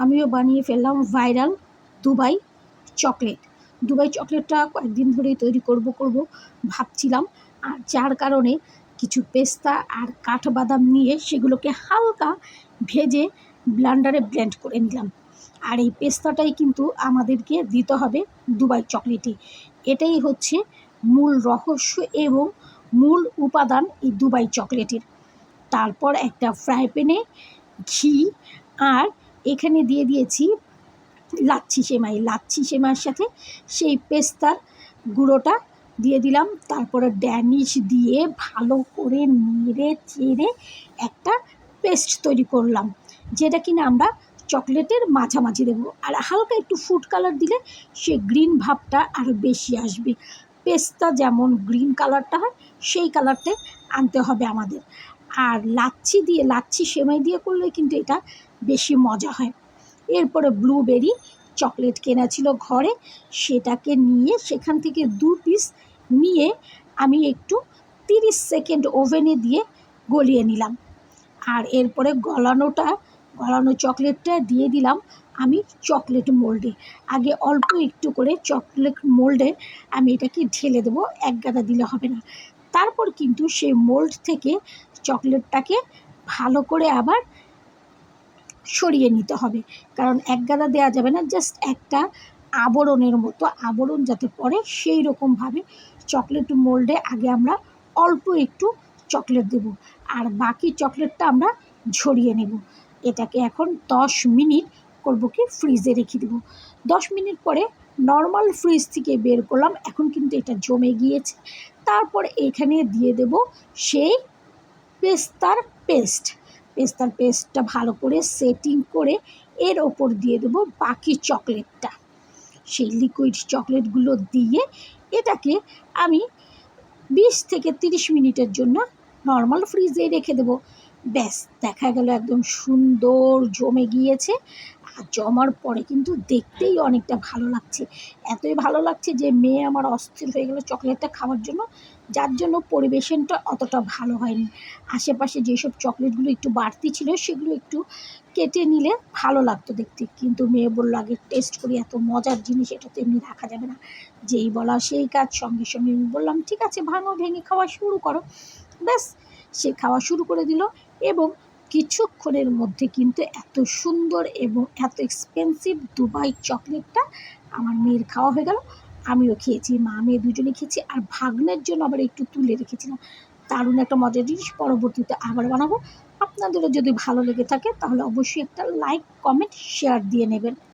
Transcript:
আমিও বানিয়ে ফেললাম ভাইরাল দুবাই চকলেট। দুবাই চকলেটটা কয়েকদিন ধরেই তৈরি করব করব ভাবছিলাম। আর যার কারণে কিছু পেস্তা আর কাঠবাদাম নিয়ে সেগুলোকে হালকা ভেজে ব্লান্ডারে ব্লেন্ড করে নিলাম। আর এই পেস্তাটাই কিন্তু আমাদেরকে দিতে হবে দুবাই চকলেটে। এটাই হচ্ছে মূল রহস্য এবং মূল উপাদান এই দুবাই চকলেটের। তারপর একটা ফ্রাই প্যানে ঘি আর এখানে দিয়ে দিয়েছি লাচ্ছি সেমাই। লাচ্ছি সেমাইয়ের সাথে সেই পেস্তার গুঁড়োটা দিয়ে দিলাম। তারপরে ড্যানিশ দিয়ে ভালো করে নেড়ে চেড়ে একটা পেস্ট তৈরি করলাম, যেটা কিনা আমরা চকলেটের মাঝামাঝি দেবো। আর হালকা একটু ফুড কালার দিলে সে গ্রিন ভাবটা আরও বেশি আসবে। পেস্তা যেমন গ্রিন কালারটা হয়, সেই কালারটাই আনতে হবে আমাদের। আর লাচ্ছি দিয়ে, লাচ্ছি সেমাই দিয়ে করলে কিন্তু এটা বেশি মজা হয়। এরপরে ব্লুবেরি চকলেট কেনা ছিল ঘরে, সেটাকে নিয়ে সেখান থেকে দু পিস নিয়ে আমি একটু তিরিশ সেকেন্ড ওভেনে দিয়ে গলিয়ে নিলাম। আর এরপরে গলানোটা, গলানো চকলেটটা দিয়ে দিলাম আমি চকলেট মোল্ডে আগে অল্প একটু করে চকলেট মোল্ডে আমি এটাকে ঢেলে দেবো, এক গাদা দিলে হবে না। তারপর কিন্তু সেই মোল্ড থেকে চকলেটটাকে ভালো করে আবার সরিয়ে নিতে হবে। কারণ এক গাদা দেওয়া যাবে না জাস্ট একটা আবরণের মতো আবরণ যাতে পড়ে, সেই রকমভাবে চকলেট মোল্ডে আগে আমরা অল্প একটু চকলেট দেব আর বাকি চকলেটটা আমরা ঝরিয়ে নেব। এটাকে এখন দশ মিনিট করব কি ফ্রিজে রেখে দেবো। দশ মিনিট পরে নর্মাল ফ্রিজ থেকে বের করলাম, এখন কিন্তু এটা জমে গিয়েছে। তারপর এখানে দিয়ে দেব সেই পেস্তার পেস্ট। পেস্তার পেস্টটা ভালো করে সেটিং করে এর ওপর দিয়ে দেবো বাকি চকলেটটা। সেই লিকুইড চকলেটগুলো দিয়ে এটাকে আমি বিশ থেকে তিরিশ মিনিটের জন্য নর্মাল ফ্রিজে রেখে দেবো। ব্যাস, দেখা গেল একদম সুন্দর জমে গিয়েছে। আর জমার পরে কিন্তু দেখতেই অনেকটা ভালো লাগছে। এতই ভালো লাগছে যে মেয়ে আমার অস্থির হয়ে গেলো চকলেটটা খাওয়ার জন্য। যার জন্য পরিবেশনটা অতটা ভালো হয়নি। আশেপাশে যেসব চকলেটগুলো একটু বাড়তি ছিল সেগুলো একটু কেটে নিলে ভালো লাগতো দেখতে। কিন্তু মেয়ে বলল, আগে টেস্ট করি, এত মজার জিনিস এটা তো এমনি রাখা যাবে না। যেই বলা সেই কাজ, সঙ্গে সঙ্গে আমি বললাম, ঠিক আছে, ভাঙো, ভেঙে খাওয়া শুরু করো। ব্যাস, সে খাওয়া শুরু করে দিল এবং কিছুক্ষণের মধ্যে কিন্তু এত সুন্দর এবং এত এক্সপেন্সিভ দুবাই চকলেটটা আমার মেয়ের খাওয়া হয়ে গেল। আমিও খেয়েছি, মা মেয়ে দুজনে খেয়েছি আর ভাগ্নের জন্য আবার একটু তুলে রেখেছিলাম। দারুণ একটা মজার জিনিস, পরবর্তীতে আবার বানাবো। আপনাদেরও যদি ভালো লেগে থাকে তাহলে অবশ্যই একটা লাইক কমেন্ট শেয়ার দিয়ে নেবেন।